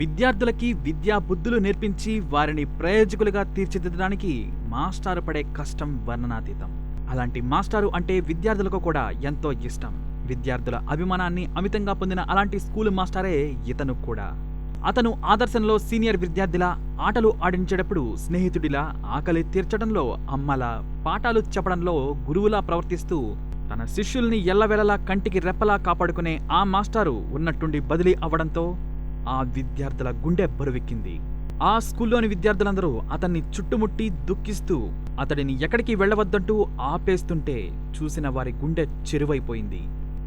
విద్యార్థులకి విద్యా బుద్ధులు నేర్పించి వారిని ప్రయోజకులుగా తీర్చిదిద్దడానికి మాస్టారు పడే కష్టం వర్ణనాతీతం. అలాంటి మాస్టారు అంటే విద్యార్థులకు కూడా ఎంతో ఇష్టం. విద్యార్థుల అభిమానాన్ని అమితంగా పొందిన అలాంటి స్కూల్ మాస్టారే ఇతను కూడా. అతను ఆదర్శంలో సీనియర్ విద్యార్థిలా ఆటలు ఆడించేటప్పుడు స్నేహితుడిలా ఆకలి తీర్చడంలో అమ్మలా పాఠాలు చెప్పడంలో గురువులా ప్రవర్తిస్తూ తన శిష్యుల్ని ఎల్లవెల్లలా కంటికి రెప్పలా కాపాడుకునే ఆ మాస్టారు ఉన్నట్టుండి బదిలీ అవ్వడంతో ఆ విద్యార్థుల గుండె బరువెక్కింది. ఆ స్కూల్లోని విద్యార్థులందరూ అతన్ని చుట్టుముట్టి దుఃఖిస్తూ అతడిని ఎక్కడికి వెళ్ళవద్దంటూ ఆపేస్తుంటే చూసిన వారి గుండె చెరువైపోయింది.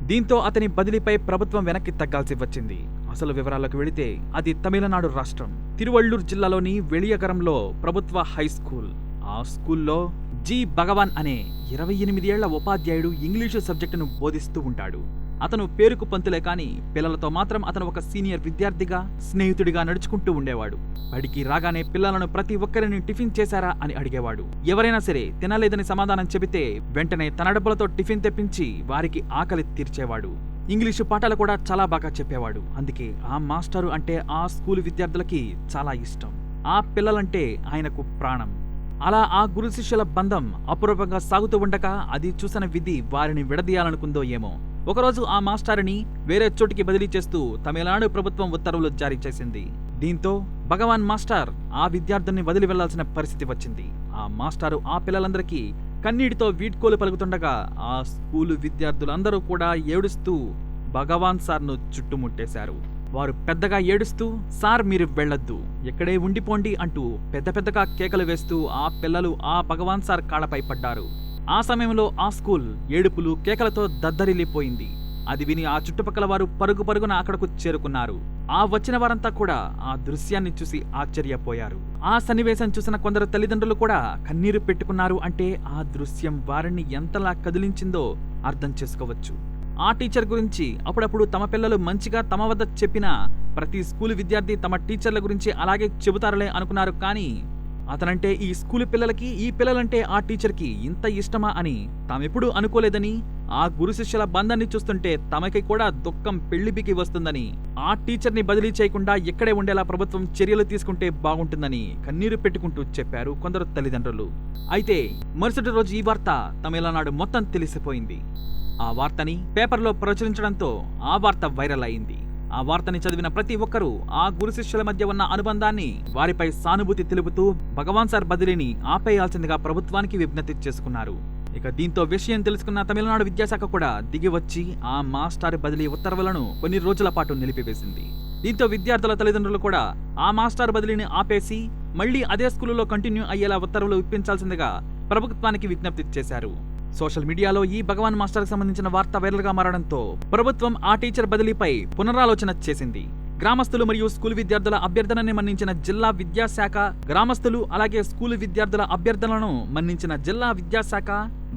దీంతో అతని బదిలీపై ప్రభుత్వం వెనక్కి తగ్గాల్సి వచ్చింది. అసలు వివరాలకు వెళితే అది తమిళనాడు రాష్ట్రం తిరువళ్ళూరు జిల్లాలోని వెళియగరంలో ప్రభుత్వ హై స్కూల్. ఆ స్కూల్లో జి భగవాన్ అనే ఇరవై ఎనిమిది ఏళ్ళ ఉపాధ్యాయుడు ఇంగ్లీషు సబ్జెక్టును బోధిస్తూ ఉంటాడు. అతను పేరుకు పంతులే కాని పిల్లలతో మాత్రం అతను ఒక సీనియర్ విద్యార్థిగా స్నేహితుడిగా నడుచుకుంటూ ఉండేవాడు. బడికి రాగానే పిల్లలను ప్రతి ఒక్కరిని టిఫిన్ చేశారా అని అడిగేవాడు. ఎవరైనా సరే తినలేదని సమాధానం చెబితే వెంటనే తన డబ్బులతో టిఫిన్ తెప్పించి వారికి ఆకలి తీర్చేవాడు. ఇంగ్లీషు పాఠాలు కూడా చాలా బాగా చెప్పేవాడు. అందుకే ఆ మాస్టారు అంటే ఆ స్కూల్ విద్యార్థులకి చాలా ఇష్టం. ఆ పిల్లలంటే ఆయనకు ప్రాణం. అలా ఆ గురు శిష్యుల బంధం అపూర్వంగా సాగుతూ ఉండగా అది చూసిన విధి వారిని విడదీయాలనుకుందో ఏమో. ఒకరోజు ఆ మాస్టారుని వేరే చోటికి బదిలీ చేస్తూ తమిళనాడు ప్రభుత్వం ఉత్తర్వులు జారీ చేసింది. దీంతో భగవాన్ మాస్టర్ ఆ విద్యార్థుల్ని వదిలి వెళ్ళాల్సిన పరిస్థితి వచ్చింది. ఆ మాస్టారు ఆ పిల్లలందరికీ కన్నీటితో వీడ్కోలు పలుకుతుండగా ఆ స్కూలు విద్యార్థులందరూ కూడా ఏడుస్తూ భగవాన్ సార్ను చుట్టుముట్టేశారు. వారు పెద్దగా ఏడుస్తూ సార్ మీరు వెళ్ళొద్దు. ఇక్కడే ఉండిపోండి అంటూ పెద్ద పెద్దగా కేకలు వేస్తూ ఆ పిల్లలు ఆ భగవాన్ సార్ కాళ్ళపై పడ్డారు. ఆ సమయంలో ఆ స్కూల్ ఏడుపులు కేకలతో దద్దరిల్లిపోయింది. అది విని ఆ చుట్టుపక్కల వారు పరుగు పరుగున అక్కడకు చేరుకున్నారు. ఆ వచ్చిన వారంతా కూడా ఆ దృశ్యాన్ని చూసి ఆశ్చర్యపోయారు. ఆ సన్నివేశం చూసిన కొందరు తల్లిదండ్రులు కూడా కన్నీరు పెట్టుకున్నారు అంటే ఆ దృశ్యం వారిని ఎంతలా కదిలించిందో అర్థం చేసుకోవచ్చు. ఆ టీచర్ గురించి అప్పుడప్పుడు తమ పిల్లలు మంచిగా తమ వద్ద చెప్పినా ప్రతి స్కూల్ విద్యార్థి తమ టీచర్ల గురించి అలాగే చెబుతారులే అనుకున్నారు కానీ అతనంటే ఈ స్కూల్ పిల్లలకి ఈ పిల్లలంటే ఆ టీచర్కి ఇంత ఇష్టమా అని తామెప్పుడూ అనుకోలేదని ఆ గురు శిష్యుల బంధాన్ని చూస్తుంటే తమకి కూడా దుఃఖం పెళ్ళిబికి వస్తుందని ఆ టీచర్ని బదిలీ చేయకుండా ఇక్కడే ఉండేలా ప్రభుత్వం చర్యలు తీసుకుంటే బాగుంటుందని కన్నీరు పెట్టుకుంటూ చెప్పారు కొందరు తల్లిదండ్రులు. అయితే మరుసటి రోజు ఈ వార్త తమిళనాడు మొత్తం తెలిసిపోయింది. ఆ వార్తని పేపర్లో ప్రచురించడంతో ఆ వార్త వైరల్ అయింది. ఆ వార్తని చదివిన ప్రతి ఒక్కరూ ఆ గురు శిష్యుల మధ్య ఉన్న అనుబంధాన్ని వారిపై సానుభూతి తెలుపుతూ భగవాన్ సార్ బదిలీని ఆపేయాల్సిందిగా ప్రభుత్వానికి విజ్ఞప్తి చేసుకున్నారు. ఇక దీంతో విషయం తెలుసుకున్న తమిళనాడు విద్యాశాఖ కూడా దిగి వచ్చి ఆ మాస్టర్ బదిలీ ఉత్తర్వులను కొన్ని రోజుల పాటు నిలిపివేసింది. దీంతో విద్యార్థుల తల్లిదండ్రులు కూడా ఆ మాస్టర్ బదిలీని ఆపేసి మళ్ళీ అదే స్కూలులో కంటిన్యూ అయ్యేలా ఉత్తర్వులు ఇప్పించాల్సిందిగా ప్రభుత్వానికి విజ్ఞప్తి చేశారు. సోషల్ మీడియాలో ఈ భగవాన్ మాస్టర్కి సంబంధించిన వార్త వైరల్గా మారడంతో ప్రభుత్వం ఆ టీచర్ బదిలీపై పునరాలోచన చేసింది. గ్రామస్తులు మరియు స్కూల్ విద్యార్థుల అభ్యర్థనని మన్నించిన జిల్లా విద్యాశాఖ గ్రామస్తులు అలాగే స్కూల్ విద్యార్థుల అభ్యర్థనలను మన్నించిన జిల్లా విద్యాశాఖ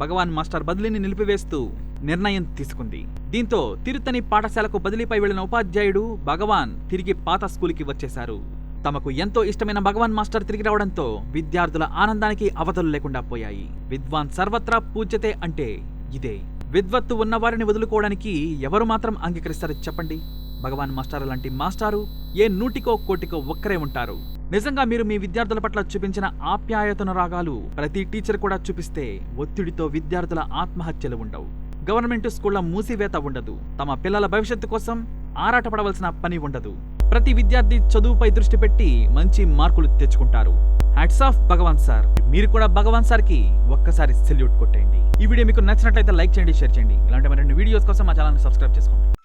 భగవాన్ మాస్టర్ బదిలీని నిలిపివేస్తూ నిర్ణయం తీసుకుంది. దీంతో తిరుత్తని పాఠశాలకు బదిలీపై వెళ్ళిన ఉపాధ్యాయుడు భగవాన్ తిరిగి పాత స్కూల్కి వచ్చేశారు. తమకు ఎంతో ఇష్టమైన భగవాన్ మాస్టర్ తిరిగి రావడంతో విద్యార్థుల ఆనందానికి అవతలు లేకుండా పోయాయి. విద్వాన్ సర్వత్రా పూజ్యతే అంటే ఇదే. విద్వత్తు ఉన్నవారిని వదులుకోవడానికి ఎవరు మాత్రం అంగీకరిస్తారు చెప్పండి? భగవాన్ మాస్టర్ లాంటి మాస్టారు ఏ నూటికో కోటికో ఒక్కరే ఉంటారు. నిజంగా మీరు మీ విద్యార్థుల పట్ల చూపించిన ఆప్యాయతను రాగాలు ప్రతి టీచర్ కూడా చూపిస్తే ఒత్తిడితో విద్యార్థుల ఆత్మహత్యలు ఉండవు. గవర్నమెంట్ స్కూళ్ళ మూసివేత ఉండదు. తమ పిల్లల భవిష్యత్తు కోసం ఆరాటపడవలసిన పని ఉండదు. ప్రతి విద్యార్థి చదువుపై దృష్టి పెట్టి మంచి మార్కులు తెచ్చుకుంటారు. హ్యాట్స్ ఆఫ్ భగవాన్ సార్ మీరు కూడా భగవాన్ సార్కి ఒక్కసారి సెల్యూట్ కొట్టేయండి. ఈ వీడియో మీకు నచ్చినట్లయితే లైక్ చేయండి షేర్ చేయండి. ఇలాంటి మరిన్ని వీడియోస్ కోసం మా ఛానల్ సబ్స్క్రైబ్ చేసుకోండి.